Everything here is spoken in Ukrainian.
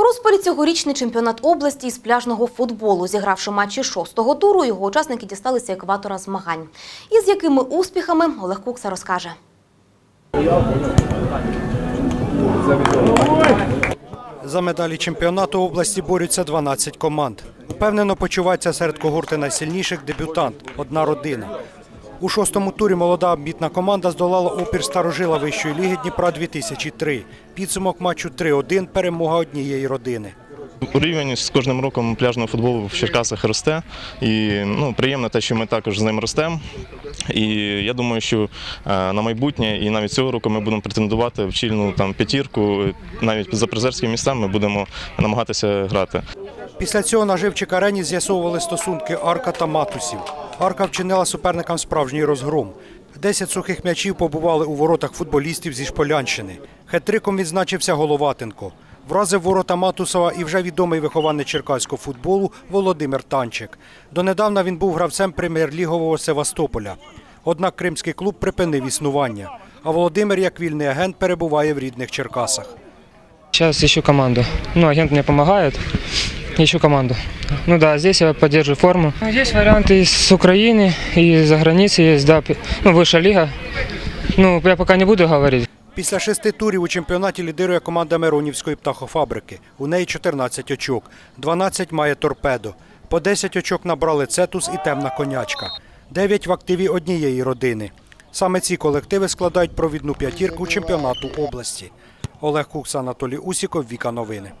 У розпалі цьогорічний чемпіонат області із пляжного футболу. Зігравши матчі шостого туру, його учасники дісталися екватора змагань. І з якими успіхами Олег Кукса розкаже. За медалі чемпіонату області борються 12 команд. Впевнено почувається серед когорти найсильніших дебютант – одна родина. У шостому турі молода амбітна команда здолала опір старожила вищої ліги Дніпра 2003. Підсумок матчу 3-1 – перемога однієї родини. Рівень з кожним роком пляжного футболу в Черкасах росте. І ну, приємно те, що ми також з ним ростемо. І я думаю, що е, на майбутнє і навіть цього року ми будемо претендувати в чільну там п'ятірку. Навіть за призерські місця ми будемо намагатися грати. Після цього на Живчик арені з'ясовували стосунки Арка та Матусів. Арка вчинила суперникам справжній розгром. Десять сухих м'ячів побували у воротах футболістів зі Шполянщини. Хетриком відзначився Головатенко. Вразив ворота Матусова і вже відомий вихованець черкаського футболу Володимир Танчик. Донедавна він був гравцем прем'єр-лігового Севастополя. Однак кримський клуб припинив існування. А Володимир, як вільний агент, перебуває в рідних Черкасах. Сейчас ищу команду. Ну, агент мне помогает Ищу команду. Ну да, здесь я поддерживаю форму. Ну, Есть варианты из Украины, и за границей есть, да, пи- ну, высшая лига. Ну, я пока не буду говорить. Після шести турів у чемпіонаті лідирує команда Миронівської птахофабрики. У неї 14 очок, 12 має торпедо. По 10 очок набрали Цетус і темна конячка. 9 в активі однієї родини. Саме ці колективи складають провідну п'ятірку чемпіонату області. Олег Кукс, Анатолій Усіков, Віка Новини.